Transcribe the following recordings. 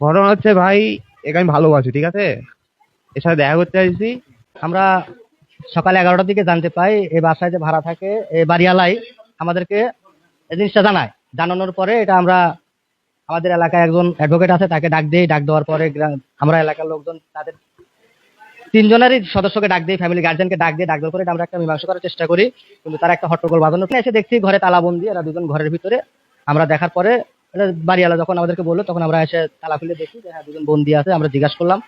ঘটনা হচ্ছে ভাই, একে আমি ভালোবাসি, ঠিক আছে? সাথে দেখা করতে আসছি। আমরা সকাল এগারোটার দিকে জানতে পাই, এই বাসায় যে ভাড়া থাকে এই বাড়িওয়ালাই আমাদেরকে এই জিনিসটা জানায়। জানানোর পরে এটা আমরা আমাদের এলাকায় একজন অ্যাডভোকেট আছে, তাকে ডাক দিই। ডাক দেওয়ার পরে আমরা এলাকার লোকজন তাদের তিনজনেরই সদস্যকে ডাক দিই ফ্যামিলি গার্জেনকে ডাক দিয়ে ডাক দেওয়ার পরে আমরা একটা মীমাংসা করার চেষ্টা করি। কিন্তু তারা একটা হট্টগোল বাঁধানো এসে দেখছি ঘরে তালাবন্দি, এরা দুজন ঘরের ভিতরে। আমরা দেখার পরে এটা বাড়িওয়ালা যখন আমাদেরকে বলল, তখন আমরা এসে তালা খুলে দেখি যে হ্যাঁ দুজন বন্দি আছে, আমরা জিজ্ঞাসা করলাম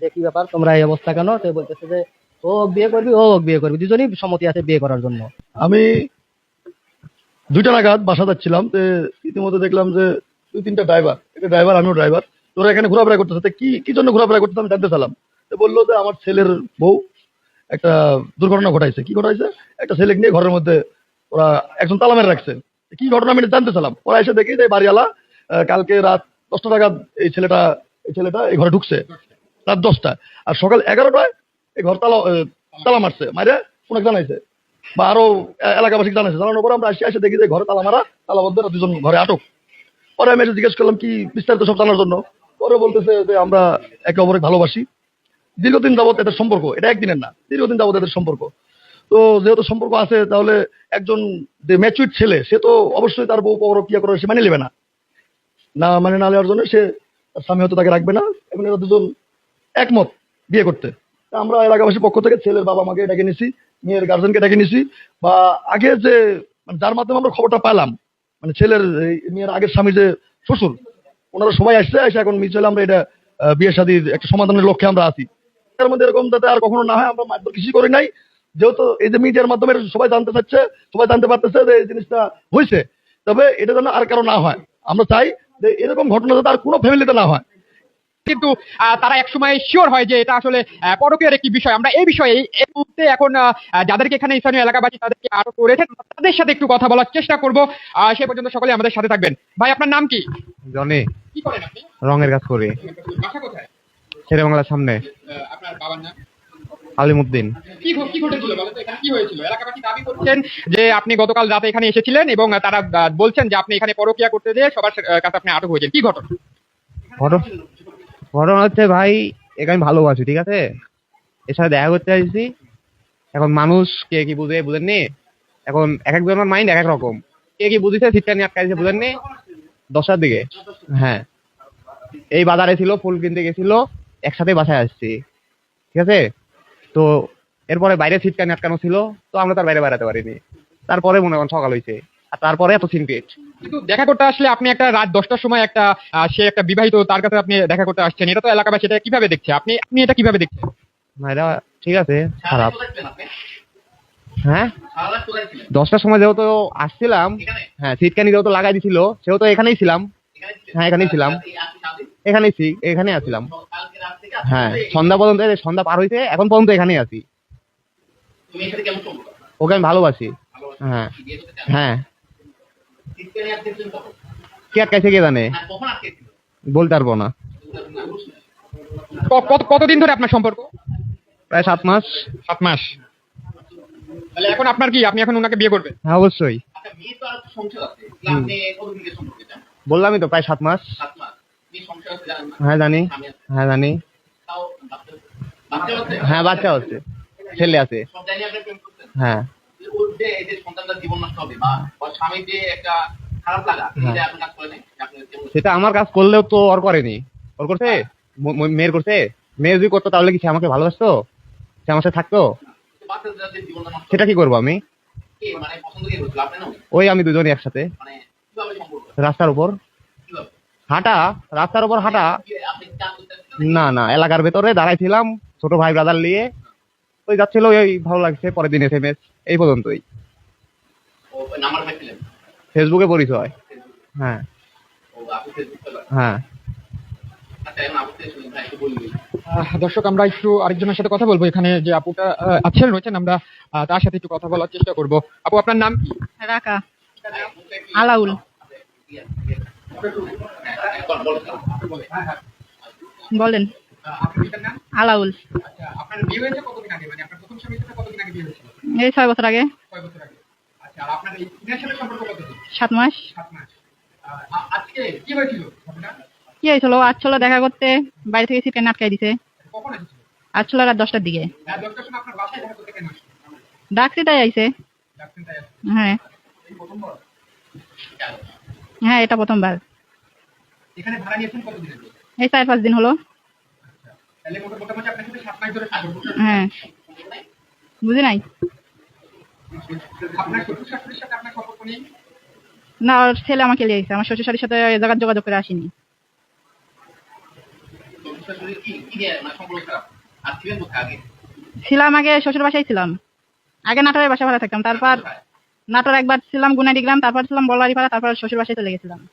যে, কি ব্যাপার, তোমরা এই অবস্থা কেন? তো বলতেছে যে, ও বিয়ে করবি, ও বিয়ে করবি, দুজনই সম্মতি আছে বিয়ে করার জন্য। আমি দুইটা নাগাদ বাসা যাচ্ছিলাম তো ইতিমধ্যে দেখলাম যে দুই তিনটা ড্রাইভার, একটা ড্রাইভার, আমিও ড্রাইভার। তোরা এখানে ঘোরাফেরা করতেছে কি কি জন্য ঘোরাফেরা করতেছে আমি জানতে চালাম তো বলল যে, আমার ছেলের বউ একটা দুর্ঘটনা ঘটাইছে। কি ঘটাইছে? একটা ছেলে নিয়ে ঘরের মধ্যে ওরা একজন তালা মেরে রাখছে। কি ঘটনা আমি জানতে চালাম। ওরা এসে দেখি যে বাড়িওয়ালা কালকে রাত দশটা নাগাদ এই ছেলেটা এই ছেলেটা এই ঘরে ঢুকছে। রাত দশটা। আর সকাল এগারোটায় এই ঘর তালা তালা মারছে। মারে অনেক জানাইছে। বা আরও এলাকাবাসী জানাইছে। জানানোর পরে আমরা আসি এসে দেখি যে ঘরে তালা মারা এরা দুজন ঘরে আটক। পরে আমি এসে জিজ্ঞেস করলাম, কি বিস্তারিত সব জানার জন্য? পরে বলতেছে যে আমরা একে অপরকে ভালোবাসি। দীর্ঘদিন যাবত এদের সম্পর্ক, এটা একদিনের না, দীর্ঘদিন যাবত এদের সম্পর্ক। তো যেহেতু সম্পর্ক আছে, তাহলে একজন ম্যাচুইড ছেলে, সে তো অবশ্যই তার বউ পরকিয়া করে সে মানে নেবে না। না মানে না নেওয়ার জন্য সে তার স্বামী হয়তো তাকে রাখবে না, এবং এরা দুজন একমত বিয়ে করতে। আমরা এলাকাবাসী পক্ষ থেকে ছেলের বাবা মাকে ডেকে নিছি, মেয়ের গার্জেনকে ডেকে নিছি, বা আগে যে মানে যার মাধ্যমে আমরা খবরটা পেলাম মানে ছেলের মেয়ের আগের স্বামী যে শ্বশুর, ওনারা সবাই আসছে, এসে এখন মিউচুয়ালি আমরা এটা বিয়ে শাদীর একটা সমাধানের লক্ষ্যে আমরা আছি। এর মধ্যে এরকম যাতে আর কখনো না হয়, আমরা মাত্র কিছু করি নাই। যেহেতু এই যে মিডিয়ার মাধ্যমে সবাই জানতে চাচ্ছে সবাই জানতে পারতেছে যে এই জিনিসটা হয়েছে তবে এটা যেন আর কারও না হয়। আমরা চাই যে এরকম ঘটনা যাতে আর কোনো ফ্যামিলিতে না হয়। কিন্তু তারা একসময় শিওর হয় যে এটা আসলে পরকীয়ার একটি বিষয়। আমরা এই বিষয়ে এই- মুহূর্তে এখন যাদেরকে এখানে স্থানীয় এলাকাবাসী তাদেরকে আটক করেছে তাদের সাথে একটু কথা বলার চেষ্টা করব। আহ, সে পর্যন্ত সকলে আমাদের সাথে থাকবেন। ভাই আপনার নাম কি? জনে। কি করেন আপনি? রঙের কাজ করি। বাসা কোথায়? শেরে বাংলার সামনে আপনার বাবার নাম? আলিমুদ্দিন। এখানে? যে আপনি গতকাল রাতে এখানে এসেছিলেন এবং তারা বলছেন যে আপনি এখানে পরকীয়া করতে যেয়ে সবার কাছে আপনি আটক হয়েছেন। কি ঘটনা? ঘটনা ঘটনা হচ্ছে ভাই একে আমি ভালোবাসি ঠিক আছে? এর সাথে দেখা করতে আসছি। এখন মানুষ কে কি বুঝে বুঝেননি? এখন এক একজনের মাইন্ড এক এক রকম। কে কি বুঝেছে সিটটা নিয়ে আটকাইছে বুঝেননি? দশটার দিকে। হ্যাঁ। এই বাজারে ছিল ফুল কিনতে গেছিল একসাথে বাসায় আসছি। ঠিক আছে? তো এরপরে বাইরে সিটকানি আটকানো ছিল তো আমরা তার বাইরে বেড়াতে পারিনি। তারপরে মনে করেন সকাল হয়েছে আর তারপরে এত সিনক্রেট কিন্তু দেখা করতে আসলে আপনি একটা রাত দশটার সময় একটা সে একটা বিবাহিত তার কাছে আপনি দেখা করতে আসছেন। এটা তো এলাকাবাসী এটা কীভাবে দেখছে? আপনি আপনি এটা কীভাবে দেখছেন? না এটা ঠিক আছে খারাপ। হ্যাঁ? দশটার সময় যেহেতু আসছিলাম হ্যাঁ সিটকানি যেহেতু লাগাই দিছিল সেহেতু এখানেই ছিলাম। হ্যাঁ এখানেই ছিলাম। এখানেই ছি এখানে আছিলাম। হ্যাঁ সন্ধ্যা পর্যন্ত এই সন্ধ্যা পার হইছে এখন পর্যন্ত এখানেই আছি। ওকে আমি ভালোবাসি। হ্যাঁ হ্যাঁ। কে আটকাইছে কে জানে? বলতে পারব না। কত কতদিন ধরে আপনার সম্পর্ক? প্রায় সাত মাস। সাত মাস। তাহলে এখন আপনার কি? আপনি এখন ওনাকে বিয়ে করবেন? হ্যাঁ অবশ্যই। বললামই তো প্রায় সাত মাস। হ্যাঁ জানি। হ্যাঁ জানি। হ্যাঁ বাচ্চা হচ্ছে ছেলে আছে। হ্যাঁ। সেটা আমার কাজ করলেও তো ওর করেনি। ওর করছে? মেয়ের করছে? মেয়ে যদি করতো তাহলে কি সে আমাকে ভালোবাসতো? সে আমার সাথে থাকতো? সেটা কি করব আমি? ওই আমি দুজনই একসাথে। রাস্তার উপর। হাঁটা রাস্তার উপর হাঁটা। না না এলাকার ভেতরে দাঁড়াইছিলাম ছোট ভাই ব্রাদার নিয়ে। ওই যাচ্ছিল ওই ভালো লাগছে পরের দিন এস এম এই পর্যন্তই। ফেসবুকে পরিচয়। হ্যাঁ। হ্যাঁ। আহ, দর্শক আমরা একটু আরেকজনের সাথে কথা বলব। এখানে যে আপুটা আছেন রয়েছেন আমরা তার সাথে একটু কথা বলার চেষ্টা করব। আপু আপনার নাম কি? রাকা। আলাউল। বলেন। আলাউল। আচ্ছা মানে এই ছয় বছর আগে। আচ্ছা সাত মাস। কি হয়েছিল কি দেখা করতে বাইরে থেকে সিটকে আটকাই দিছে। এসেছিল রাত দশটার দিকে। ডাকছি তাই আইছে। হ্যাঁ। হ্যাঁ এটা প্রথমবার। এখানে ভাড়া নিয়েছেন কতদিন আগে এই চার পাঁচ দিন হলো। তাহলে মোটা- মোটামুটি আপনার সাথে সাত মাস ধরে। হ্যাঁ। বুঝি নাই? আপনার শ্বশুর শাশুড়ির সাথে আপনার সম্পর্ক নেই? না ওর ছেলে আমাকে লিয়ে গেছে। আমার শ্বশুর শাড়ির সাথে এ জায়গায় যোগাযোগ করে আসিনি। ছিলাম আগে শ্বশুর বাসায় ছিলাম। আগে নাটোরের বাসা ভাড়া থাকতাম। তারপর নাটোর একবার ছিলাম গুনাডি গ্রাম তারপর ছিলাম বলারি পাড়া তারপর শ্বশুর বাসায় চলে গেছিলাম।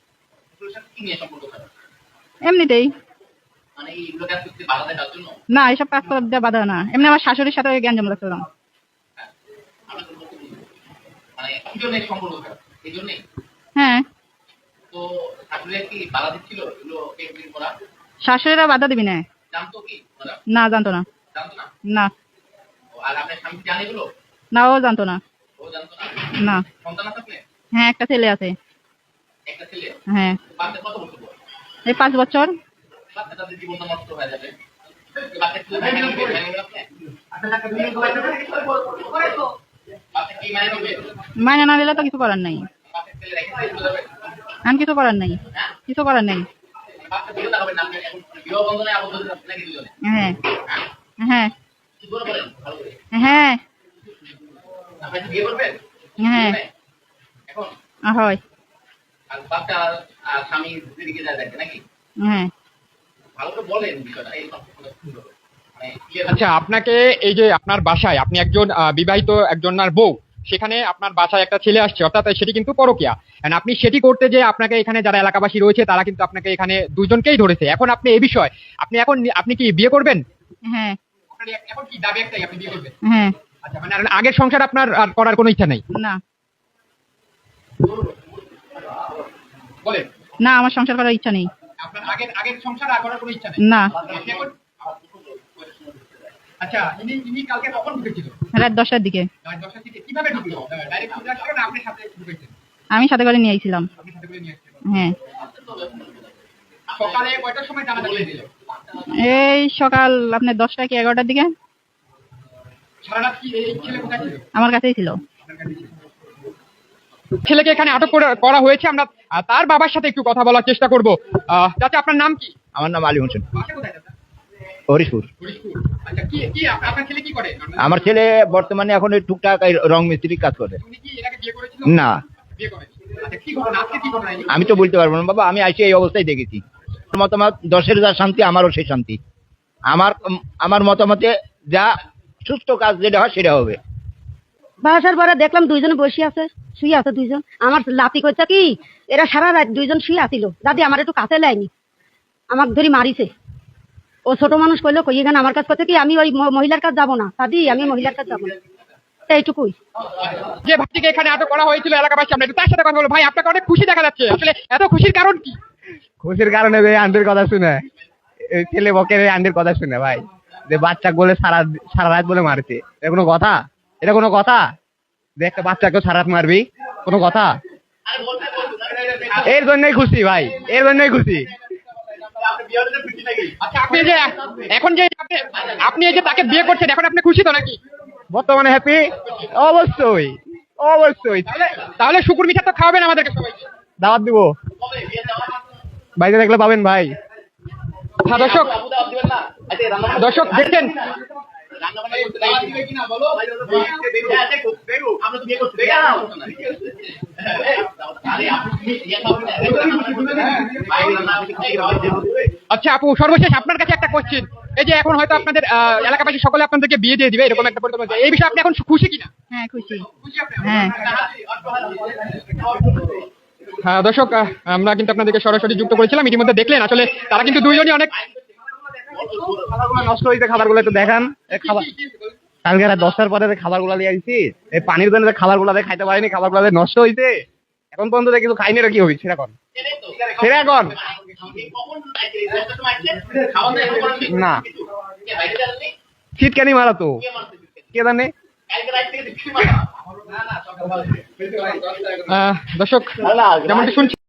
এমনিতেই। না এইসব কাজ করার দেওয়া বাধা না। এমনি আমার শাশুড়ির সাথে জ্ঞান হ্যাঁ বাধা দিচ্ছিল? এগুলো কেকবিল করা? শাশুড়িরা বাধা দিবি না। জানতো না জানতো না। না? না। ও, জানতো না। না? হ্যাঁ একটা ছেলে আছে। হ্যাঁ। এই পাঁচ বছর। হয়ে মাইনে না দিলে তো কিছু করার নাই। আমি কিছু করার নাই। কিছু করার নাই। হ্যাঁ। হ্যাঁ? কি করে বলেন? ভালো করে। হ্যাঁ। করবেন? হ্যাঁ। এখন? হয়। আর বাচ্চা আর স্বামী দিদিকে যায় দেখে নাকি? হ্যাঁ। ভালো করে বলেন বিষয়টা এই সম্পর্কটা সুন্দর মানে আচ্ছা আপনাকে এই যে আপনার বাসায় আপনি একজন বিবাহিত একজনের বউ সেখানে আপনার বাসায় একটা ছেলে আসছে অর্থাৎ সেটি কিন্তু পরকিয়া। And আপনি সেটি করতে যে আপনাকে এখানে যারা এলাকাবাসী রয়েছে তারা কিন্তু আপনাকে এখানে দুইজনকেই ধরেছে। এখন আপনি এই বিষয় আপনি এখন আপনি কি বিয়ে করবেন? হ্যাঁ। এখন কি দাবি একটাই আপনি বিয়ে করবেন? হ্যাঁ। আচ্ছা মানে আগের সংসার আপনার আর করার কোনো ইচ্ছা নেই? না। না আমার সংসার করার ইচ্ছা নেই। আপনার আগের আগের সংসার আর করার কোনো ইচ্ছা নেই? না। আচ্ছা ইনি ইনি কালকে কখন ঢুকেছিল? রাত দশটার দিকে। রাত দশটার দিকে কীভাবে ঢুকলো? ডাইরেক্ট চলে আসলো না আপনার সাথে ঢুকেছেন? আমি সাথে করে নিয়ে আইছিলাম। আপনি সাথে করে নিয়ে আসছেন হ্যাঁ। সকালে কয়টার সময় দিল এই সকাল আপনার দশটা কি এগারোটার দিকে? সারা রাত কি এই ছেলে কোথায় ছিল? আমার কাছেই ছিল। ছেলেকে এখানে আটক করা হয়েছে। আমরা তার বাবার সাথে একটু কথা বলার চেষ্টা করব। চাচা আপনার নাম কি? আমার নাম আলী হোসেন। হরিশপুর। আচ্ছা কি কি আপ- আপনার ছেলে কি করে? আমার ছেলে বর্তমানে এখন ওই টুকটাক রং মিস্ত্রির কাজ করে। উনি কি এর আগে বিয়ে করেছিল না। আচ্ছা আমি তো বলতে পারব না। বাবা আমি আইসি এই অবস্থায় দেখেছি। মতামত দশের যা শান্তি আমারও সেই শান্তি। আমার আমার মতামতে যা সুস্থ কাজ যেটা হয় সেটা হবে। বাসার পরে দেখলাম দুইজন বসে আছে। শুয়ে আছে দুইজন? আমার লাতি করছে কি এরা সারা রাত দুইজন শুয়ে আছিল। দাদি আমার একটু কাছে লাইনি। আমাকে ধরি মারিছে। ও ছোট মানুষ কইলো কই এখানে আমার কাছ করছে কি আমি ওই মহিলার কাছে যাব না। দাদি আমি মহিলার কাছে যাব না। এইটুকুই। যে ভাইটিকে এখানে আটক করা হয়েছিল এলাকাবাসী আমরা তার সাথে কথা বলব ভাই আপনাকে অনেক খুশি দেখা যাচ্ছে। আসলে এত খুশির কারণ কি? খুশির কারণে ভাই আন্টির কথা শুনে এই ছেলে বকের আন্টির কথা শুনে ভাই। যে বাচ্চা বলে সারা সারা রাত বলে মারছে। এটা কোনো কথা? এটা কোনো কথা? যে একটা বাচ্চাকে সারা মারবি। কোনো কথা? এর জন্যই খুশি ভাই, এর জন্যই খুশি। আচ্ছা আপনি যে, এখন যে আপনি যে তাকে বিয়ে করছেন, এখন আপনি খুশি তো নাকি? বর্তমানে হ্যাপি অবশ্যই অবশ্যই। তাহলে শুকুর মিঠা তো খাওয়াবেন আমাদেরকে দাওয়াত দিব। বাইরে দেখলে পাবেন ভাই। হ্যাঁ দর্শক দর্শক দেখছেন ইয়ে আচ্ছা আপু সর্বশেষ আপনার কাছে একটা কোশ্চেন এই যে এখন হয়তো আপনাদের আহ, এলাকাবাসী সকলে আপনাদেরকে বিয়ে দিয়ে দিবে এরকম একটা পরিকল্পনা এই বিষয়ে আপনি এখন খুশি কিনা? হ্যাঁ খুশি। খুশি হ্যাঁ। হ্যাঁ দর্শক আহ, আমরা কিন্তু আপনাদেরকে সরাসরি যুক্ত করেছিলাম। ইতিমধ্যে দেখলেন আসলে তারা কিন্তু দুইজনই অনেক খাবারগুলো নষ্ট হয়েছে খাবারগুলো একটু দেখান। খাবার কালকে রাত দশটার পরে খাবারগুলো নিয়ে আসছি এই পানির জন্য খাবারগুলো খাইতে পারিনি খাবারগুলো নষ্ট হয়েছে এখন পর্যন্ত কিছু খাইনি কি হবে? না। মারা তো। কে জানে? দর্শক যেমনটি শুনছি